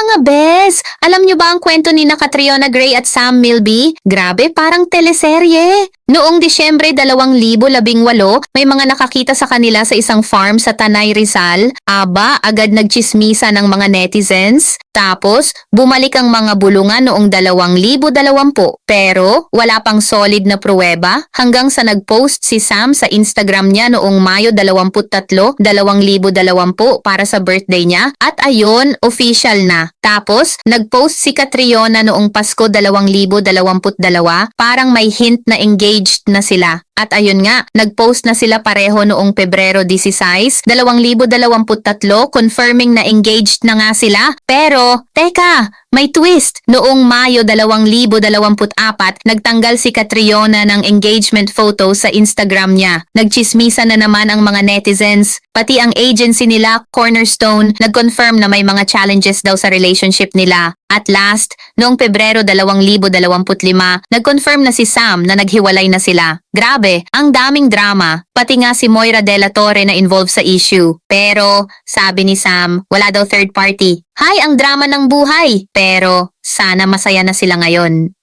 mga bes! Alam nyo ba ang kwento ni na Catriona Gray at Sam Milby? Grabe, parang teleserye. Noong Disyembre 2018, may mga nakakita sa kanila sa isang farm sa Tanay Rizal. Aba, agad nagchismisa ng mga netizens. Tapos, bumalik ang mga bulungan noong 2020. Pero, wala pang solid na pruweba hanggang sa nag-post si Sam sa Instagram niya noong Mayo 23, 2020 para sa birthday niya. At ayun, official na. が Tapos, nag-post si Catriona noong Pasko 2022, parang may hint na engaged na sila. At ayun nga, nag-post na sila pareho noong Pebrero 16, 2023, confirming na engaged na nga sila. Pero, teka, may twist. Noong Mayo 2024, nagtanggal si Catriona ng engagement photo sa Instagram niya. Nagchismisa na naman ang mga netizens. Pati ang agency nila, Cornerstone, nag-confirm na may mga challenges daw sa relationship nila. At last, noong Pebrero 2025, nag-confirm na si Sam na naghiwalay na sila. Grabe, ang daming drama. Pati nga si Moira De La Torre na involved sa issue. Pero, sabi ni Sam, wala daw third party. Hay, ang drama ng buhay. Pero, sana masaya na sila ngayon.